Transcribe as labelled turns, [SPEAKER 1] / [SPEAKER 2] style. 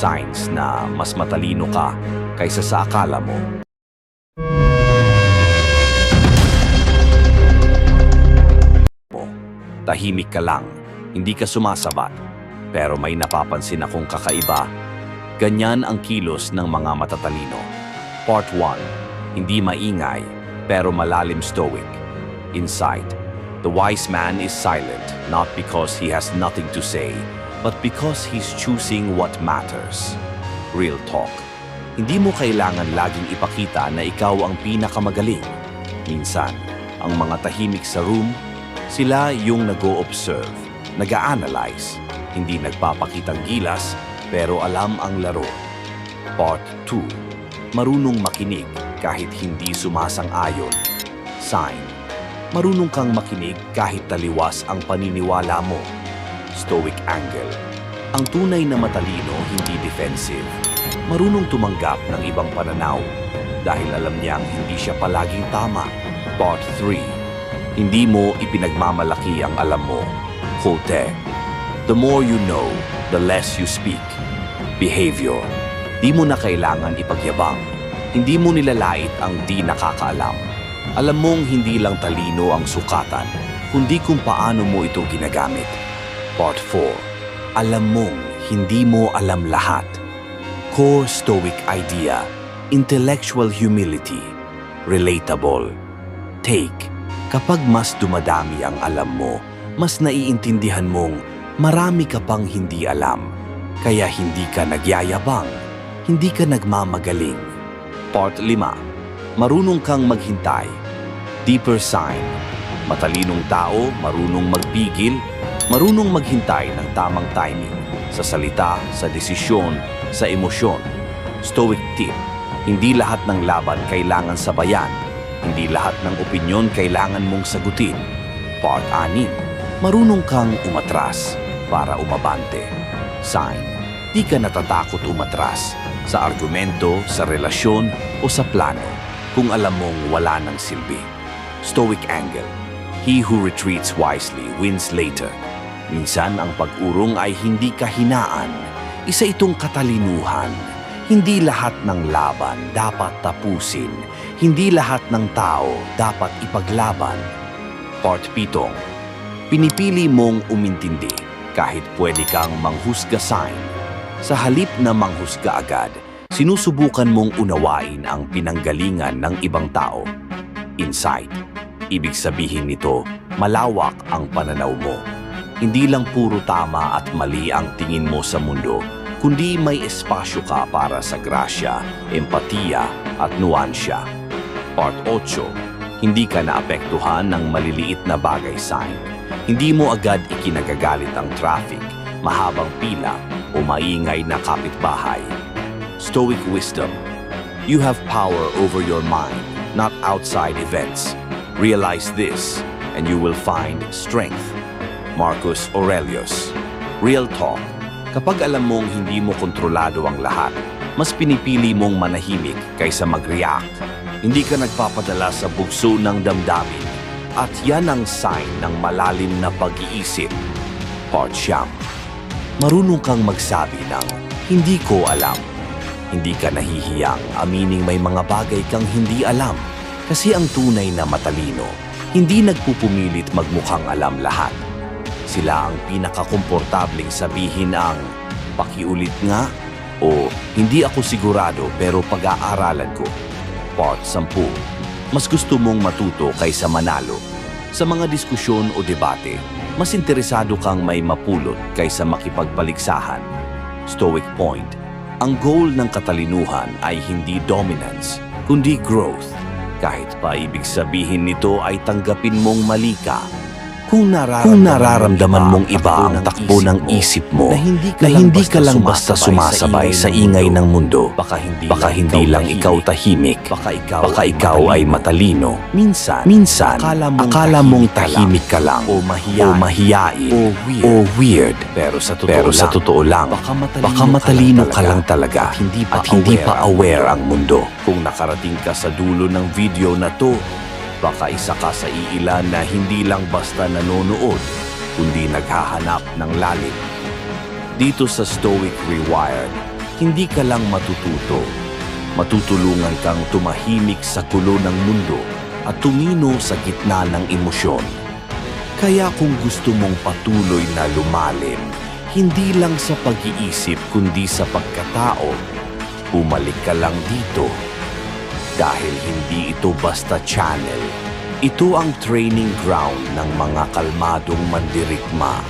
[SPEAKER 1] signs na mas matalino ka kaysa sa akala mo. Tahimik ka lang, hindi ka sumasabat. Pero may napapansin akong kakaiba. Ganyan ang kilos ng mga matatalino. Part 1. Hindi maingay, pero malalim stoic. Insight. The wise man is silent, not because he has nothing to say, but because he's choosing what matters. Real talk. Hindi mo kailangan laging ipakita na ikaw ang pinakamagaling. Minsan, ang mga tahimik sa room, sila yung nag-o-observe, nag-a-analyze, hindi nagpapakitang gilas, pero alam ang laro. Part 2. Marunong makinig kahit hindi sumasang-ayon. Sign. Marunong kang makinig kahit taliwas ang paniniwala mo. Stoic angle. Ang tunay na matalino hindi defensive. Marunong tumanggap ng ibang pananaw dahil alam niyang hindi siya palaging tama. Part 3. Hindi mo ipinagmamalaki ang alam mo. Kote. The more you know, the less you speak. Behavior. Di mo na kailangan ipagyabang. Hindi mo nilalait ang di nakakaalam. Alam mong hindi lang talino ang sukatan, kundi kung paano mo ito ginagamit. Part 4. Alam mong hindi mo alam lahat. Core Stoic idea, intellectual humility, relatable. Take, kapag mas dumadami ang alam mo, mas naiintindihan mong marami ka pang hindi alam. Kaya hindi ka nagyayabang, hindi ka nagmamagaling. Part 5. Marunong kang maghintay. Deeper sign. Matalinong tao, marunong magpigil, marunong maghintay ng tamang timing sa salita, sa desisyon, sa emosyon. Stoic tip. Hindi lahat ng laban kailangan sabayan. Hindi lahat ng opinyon kailangan mong sagutin. Part 6. Marunong kang umatras para umabante. Sign. Di ka natatakot umatras sa argumento, sa relasyon o sa plano kung alam mong wala ng silbi. Stoic angle. He who retreats wisely wins later. Minsan ang pag-urong ay hindi kahinaan, isa itong katalinuhan. Hindi lahat ng laban dapat tapusin. Hindi lahat ng tao dapat ipaglaban. Part 7. Pinipili mong umintindi kahit pwede kang manghusga sign. Sa halip na manghusga agad, sinusubukan mong unawain ang pinanggalingan ng ibang tao. Insight. Ibig sabihin nito, malawak ang pananaw mo. Hindi lang puro tama at mali ang tingin mo sa mundo, kundi may espasyo ka para sa grasya, empatiya at nuansya. Part 8. Hindi ka naapektuhan ng maliliit na bagay sign. Hindi mo agad ikinagagalit ang traffic, mahabang pila o maingay na kapitbahay. Stoic wisdom. You have power over your mind, not outside events. Realize this, and you will find strength. Marcus Aurelius. Real talk. Kapag alam mong hindi mo kontrolado ang lahat, mas pinipili mong manahimik kaysa mag-react. Hindi ka nagpapadala sa bugso ng damdamin. At yan ang sign ng malalim na pag-iisip. Part siyam. Marunong kang magsabi ng, hindi ko alam. Hindi ka nahihiyang amining may mga bagay kang hindi alam. Kasi ang tunay na matalino, hindi nagpupumilit magmukhang alam lahat. Sila ang pinakakomportabling sabihin ang pakiulit nga o hindi ako sigurado pero pag-aaralan ko. Part 10. Mas gusto mong matuto kaysa manalo. Sa mga diskusyon o debate, mas interesado kang may mapulot kaysa makipagpaligsahan. Stoic point. Ang goal ng katalinuhan ay hindi dominance, kundi growth. Kahit pa ibig sabihin nito ay tanggapin mong mali ka. Kung nararamdaman, Kung nararamdaman mong iba ang takbo ng isip mo, na hindi ka, na hindi ka lang basta sumasabay sa ingay ng mundo, baka hindi, baka hindi lang ikaw tahimik, baka ikaw, baka ikaw ay matalino. Minsan, minsan akala mong, akala mong tahimik ka lang, o mahiyain, o, mahiyain, o weird, o weird. Pero sa totoo, pero sa totoo lang, baka matalino, baka matalino ka lang talaga, at hindi pa, at hindi pa aware ang mundo. Kung nakarating ka sa dulo ng video na to, baka isa ka sa iilan na hindi lang basta nanonood, kundi naghahanap ng lalim. Dito sa Stoic Rewired, hindi ka lang matututo. Matutulungan kang tumahimik sa kulo ng mundo at tumino sa gitna ng emosyon. Kaya kung gusto mong patuloy na lumalim, hindi lang sa pag-iisip kundi sa pagkatao, bumalik ka lang dito. Dahil hindi ito basta channel. Ito ang training ground ng mga kalmadong mandirigma